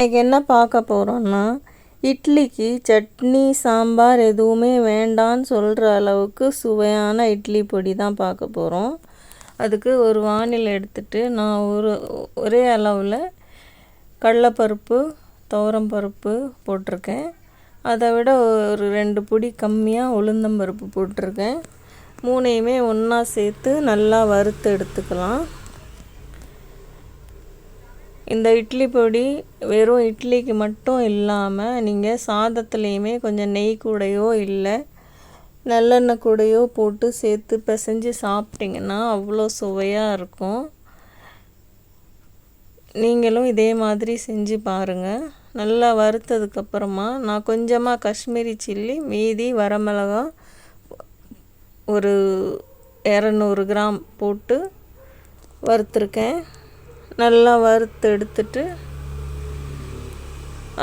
இன்றைக்கி என்ன பார்க்க போகிறோன்னா இட்லிக்கு சட்னி சாம்பார் எதுவுமே வேண்டான்னு சொல்கிற அளவுக்கு சுவையான இட்லி பொடி தான் பார்க்க போகிறோம் அதுக்கு ஒரு வானில் எடுத்துட்டு நான் ஒரு ஒரே அளவில் கடலப்பருப்பு துவரம்பருப்பு போட்டிருக்கேன். அதை விட ஒரு ரெண்டு பொடி கம்மியாக உளுந்தம்பருப்பு போட்டிருக்கேன். மூணையுமே ஒன்றா சேர்த்து நல்லா வறுத்து எடுத்துக்கலாம். இந்த இட்லி பொடி வெறும் இட்லிக்கு மட்டும் இல்லாமல் நீங்கள் சாதத்துலேயுமே கொஞ்சம் நெய் கூடையோ இல்லை நல்லெண்ணெய் கூடையோ போட்டு சேர்த்து பிசைஞ்சு சாப்பிட்டிங்கன்னா அவ்வளோ சுவையாக இருக்கும். நீங்களும் இதே மாதிரி செஞ்சு பாருங்கள் நல்லா வறுத்ததுக்கப்புறமா நான் கொஞ்சமாக காஷ்மீரி சில்லி மீதி வரமிளகா ஒரு இரநூறு கிராம் போட்டு வறுத்துருக்கேன். நல்லா வறுத்து எடுத்துட்டு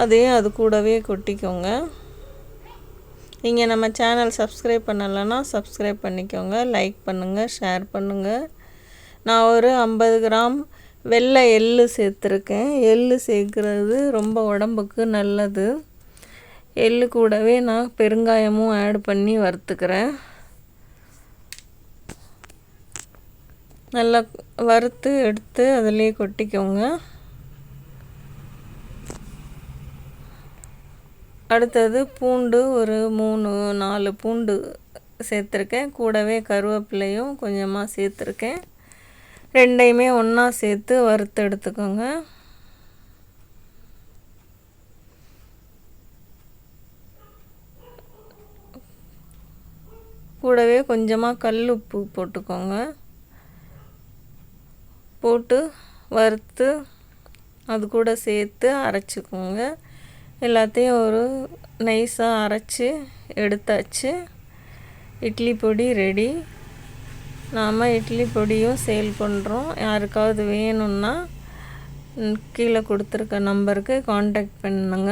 அதையும் அது கூடவே கொட்டிக்கோங்க. நீங்கள் நம்ம சேனல் சப்ஸ்கிரைப் பண்ணலைன்னா சப்ஸ்கிரைப் பண்ணிக்கோங்க லைக் பண்ணுங்கள் ஷேர் பண்ணுங்கள் நான் ஒரு ஐம்பது கிராம் வெள்ளை எள்ளு சேர்த்துருக்கேன். எள்ளு சேர்க்குறது ரொம்ப உடம்புக்கு நல்லது. எள்ளு கூடவே நான் பெருங்காயமும் ஆட் பண்ணி வறுத்துக்கிறேன். நல்லா வறுத்து எடுத்து அதிலே கொட்டிக்கோங்க. அடுத்தது பூண்டு ஒரு மூணு நாலு பூண்டு சேர்த்துருக்கேன். கூடவே கருவேப்பிலையும் கொஞ்சமாக சேர்த்துருக்கேன். ரெண்டையுமே ஒன்றா சேர்த்து வறுத்து எடுத்துக்கோங்க. கூடவே கொஞ்சமாக கல் உப்பு போட்டுக்கோங்க. போட்டு வறுத்து அது கூட சேர்த்து அரைச்சிக்கோங்க. எல்லாத்தையும் ஒரு நைஸாக அரைச்சி எடுத்தாச்சு. இட்லி பொடி ரெடி. நாம் இட்லி பொடியும் சேல் பண்ணுறோம் யாருக்காவது வேணும்னா கீழே கொடுத்துருக்க நம்பருக்கு காண்டாக்ட் பண்ணுங்க.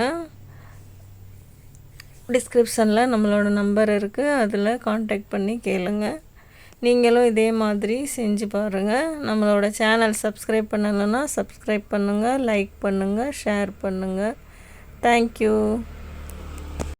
டிஸ்கிரிப்ஷனில் நம்மளோட நம்பர் இருக்குது அதில் காண்டாக்ட் பண்ணி கேளுங்கள் நீங்களும் இதே மாதிரி செஞ்சு பாருங்கள் நம்மளோட சேனல் சப்ஸ்கிரைப் பண்ணலைன்னா சப்ஸ்கிரைப் பண்ணுங்கள் லைக் பண்ணுங்கள் ஷேர் பண்ணுங்கள் தேங்க்யூ